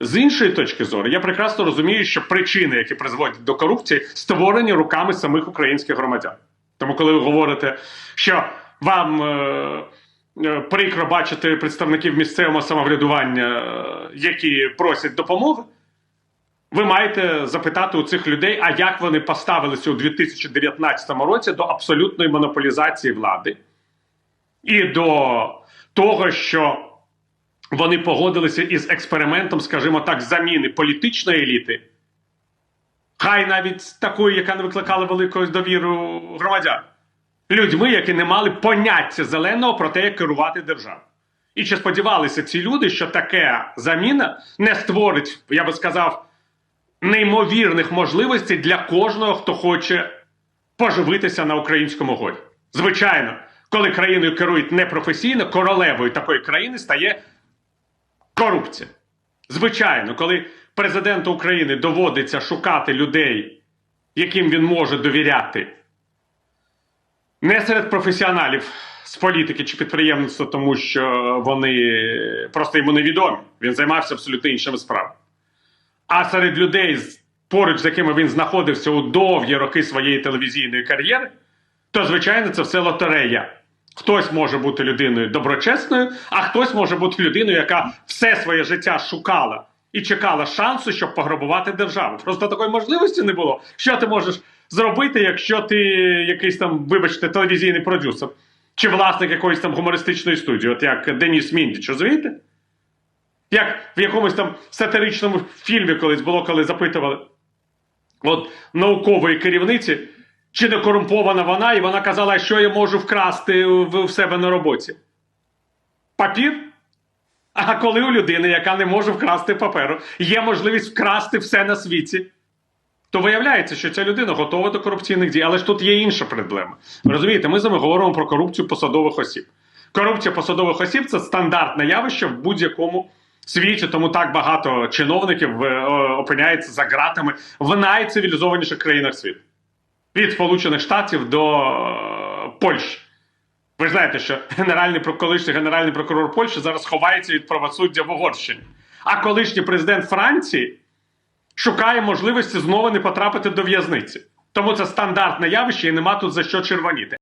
З іншої точки зору, я прекрасно розумію, що причини, які призводять до корупції, створені руками самих українських громадян. Тому, коли ви говорите, що вам е, е, прикро бачити представників місцевого самоврядування, е, які просять допомоги, ви маєте запитати у цих людей, а як вони поставилися у 2019 році до абсолютної монополізації влади і до того, що вони погодилися із експериментом, скажімо так, заміни політичної еліти, хай навіть такої, яка не викликала великої довіру громадян, людьми, які не мали поняття зеленого про те, як керувати державою. І чи сподівалися ці люди, що таке заміна не створить, я би сказав, неймовірних можливостей для кожного, хто хоче поживитися на українському горі. Звичайно, коли країною керують непрофесійно, королевою такої країни стає корупція. Звичайно, коли президенту України доводиться шукати людей, яким він може довіряти, не серед професіоналів з політики чи підприємництва, тому що вони просто йому невідомі. Він займався абсолютно іншими справами. А серед людей, поруч з якими він знаходився у довгі роки своєї телевізійної кар'єри, то звичайно це все лотерея. Хтось може бути людиною доброчесною, а хтось може бути людиною, яка все своє життя шукала і чекала шансу, щоб пограбувати державу. Просто такої можливості не було. Що ти можеш зробити, якщо ти якийсь там, вибачте, телевізійний продюсер чи власник якоїсь там гумористичної студії, от як Деніс Міндіч, розумієте? Як в якомусь там сатиричному фільмі колись було, коли запитували от наукової керівниці, чи не корумпована вона, і вона казала, що я можу вкрасти в, себе на роботі. Папір? А коли у людини, яка не може вкрасти паперу, є можливість вкрасти все на світі, то виявляється, що ця людина готова до корупційних дій. Але ж тут є інша проблема. Розумієте, ми з вами говоримо про корупцію посадових осіб. Корупція посадових осіб це стандартне явище в будь-якому світі, тому так багато чиновників е, опиняється за ґратами в найцивілізованіших країнах світу. Від Сполучених Штатів до е, Польщі. Ви знаєте, що генеральний колишній генеральний прокурор Польщі зараз ховається від правосуддя в Угорщині. А колишній президент Франції шукає можливості знову не потрапити до в'язниці. Тому це стандартне явище і нема тут за що червоніти.